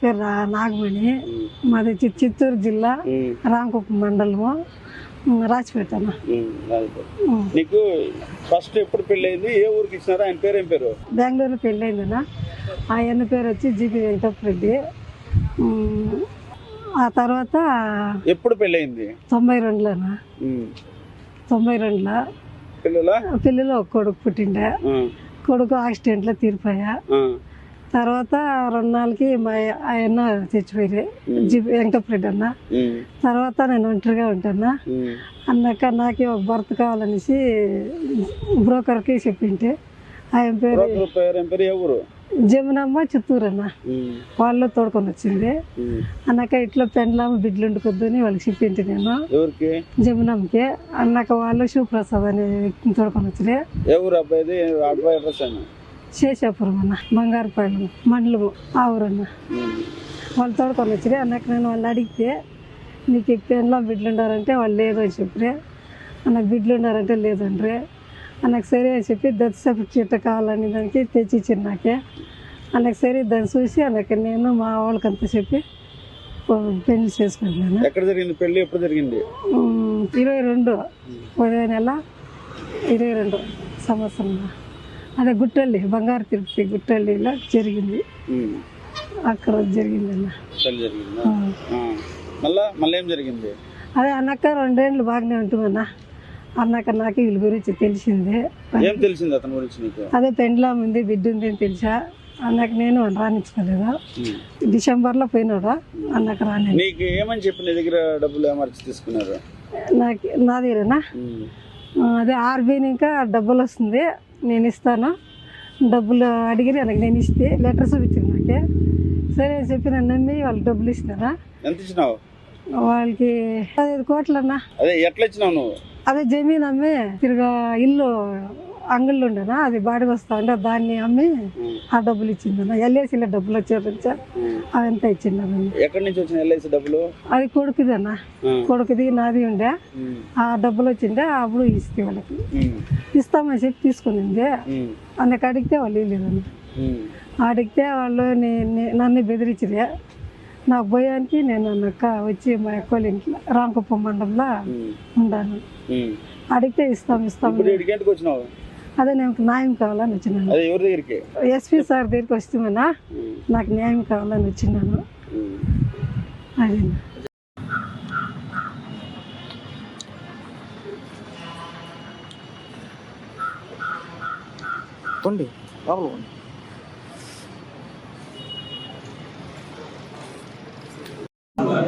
పేరు నాగమణి. మాది చిత్తూరు జిల్లా రాంకుప్ప మండలము. రాజుపేట. నీకు ఫస్ట్ ఎప్పుడు పెళ్ళయింది? ఏ ఊరికి ఇచ్చినారా? ఆయన పేరు ఏం పేరు? బెంగళూరులో పెళ్ళయిందన్న ఆయన పేరు వచ్చి జీపీ వెంకటరెడ్డి ఉమ్, ఆ తర్వాత ఎప్పుడు పెళ్ళయింది? తొంభై రెండులోనా తొంభై రెండులో పిల్లల? పిల్లలు ఒక కొడుకు పుట్టిండే. కొడుకు యాక్సిడెంట్లో తీరిపోయా. తర్వాత రెండు నాలుగుకి మా ఆయన చచ్చిపోయి జీ వెంకటరెడ్డి అన్న. తర్వాత నేను ఒంటరిగా ఉంటాను? అన్నాక నాకే ఒక భర్త కావాలనేసి బ్రోకర్కి చెప్పింటే ఆయన పేరు జమునమ్మ చిత్తూరు అన్న. వాళ్ళు తోడుకొని వచ్చింది. అన్నాక ఇట్లా పెండ్లామ బిడ్డలు అని వాళ్ళకి చెప్పింటి నేను. జమునమ్మకి. అన్నాక వాళ్ళు శివప్రసాద్ అనే వ్యక్తిని తోడుకొని వచ్చింది. అబ్బాయి శేషాపురం అన్న బంగారుపాలెం మండలము ఆ ఊరన్న వాళ్ళు తోడుకొని వచ్చింది. అన్నాక నేను వాళ్ళు అడిగితే నీకు పెండ్లా బిడ్డలు ఉండారంటే వాళ్ళు లేదు అని చెప్పి నాకు బిడ్డలు ఉండారంటే లేదండ్రి నాకు సరే అని చెప్పి దత్త సర్టిఫికేట్ కావాలని దానికి తెచ్చి ఇచ్చింది నాకే. నాకు సరే దాన్ని చూసి నాకు నేను మా వాళ్ళకంతా చెప్పి పెళ్ళి చేసుకుంటున్నాను ఎక్కడ జరిగింది పెళ్ళి? ఎప్పుడు జరిగింది? ఇరవై రెండు ఉదయం నెల ఇరవై రెండు సంవత్సరం అదే గుట్టల్లి బంగారు తిరుపతి గుట్టల్లిలో జరిగింది. అక్కడ జరిగింది? అన్న మళ్ళా మళ్ళీ ఏం జరిగింది? అదే అన్నక్క రెండేళ్ళు బాగానే ఉంటుందన్న. అన్నాక నాకు వీళ్ళ గురించి తెలిసిందే. ఏం తెలిసింది అతని గురించి నీకు? అదే పెండ్లాం ఉంది బిడ్డ ఉంది అని తెలిసా? అన్నకు నేను రాణించుకోలేదు. డిసెంబర్లో పోయినాడు? అన్నకు రాని నీకు ఏమని చెప్పి నీ దగ్గర డబ్బులు ఏమర్చి తీసుకున్నారు? నాకు నా దగ్గరనా? అదే ఆర్బీని ఇంకా డబ్బులు వస్తుంది నేను ఇస్తాను. డబ్బులు అడిగి నాకు నేను ఇస్తే లెటర్ చూపించింది నాకే. సరే అని చెప్పి నన్ను నమ్మి వాళ్ళు డబ్బులు ఇస్తారా ఎంత ఇచ్చినావు వాళ్ళకి పదిహేను కోట్లన్నా. అదే ఎట్లా ఇచ్చినావు నువ్వు? అదే జమీన్ అమ్మి తిరిగా ఇల్లు అంగళ్ళు ఉండేనా? అది బాడికి వస్తా ఉంటే దాన్ని అమ్మి ఆ డబ్బులు ఇచ్చిందన్న ఎల్ఐసిలో డబ్బులు ఇచ్చిందన్న ఎక్కడి నుంచి వచ్చిన ఎల్ఐసి డబ్బులు? అది కొడుకుదన్న కొడుకుది నాది ఉండే. ఆ డబ్బులు వచ్చిండే అప్పుడు ఇస్తే వాళ్ళకి. ఇస్తామని చెప్పి తీసుకునింది అందుకు అడిగితే వాళ్ళు ఉమ్, అడిగితే వాళ్ళు నన్ను బెదిరించిరే నాకు భయానికి నేను అన్నక్క వచ్చి మా అక్క వాళ్ళ ఇంట్లో రామకుప్పం మండలంలో ఉండాను. అడిగితే ఇస్తాం ఇస్తాం. అదే నాకు న్యాయం కావాలని వచ్చినాను. అదే ఎవరి దగ్గరికి? ఎస్పీ సార్ దగ్గరికి వస్తామన్నా నాకు న్యాయం కావాలని వచ్చినాను. అది. తొండి లోపల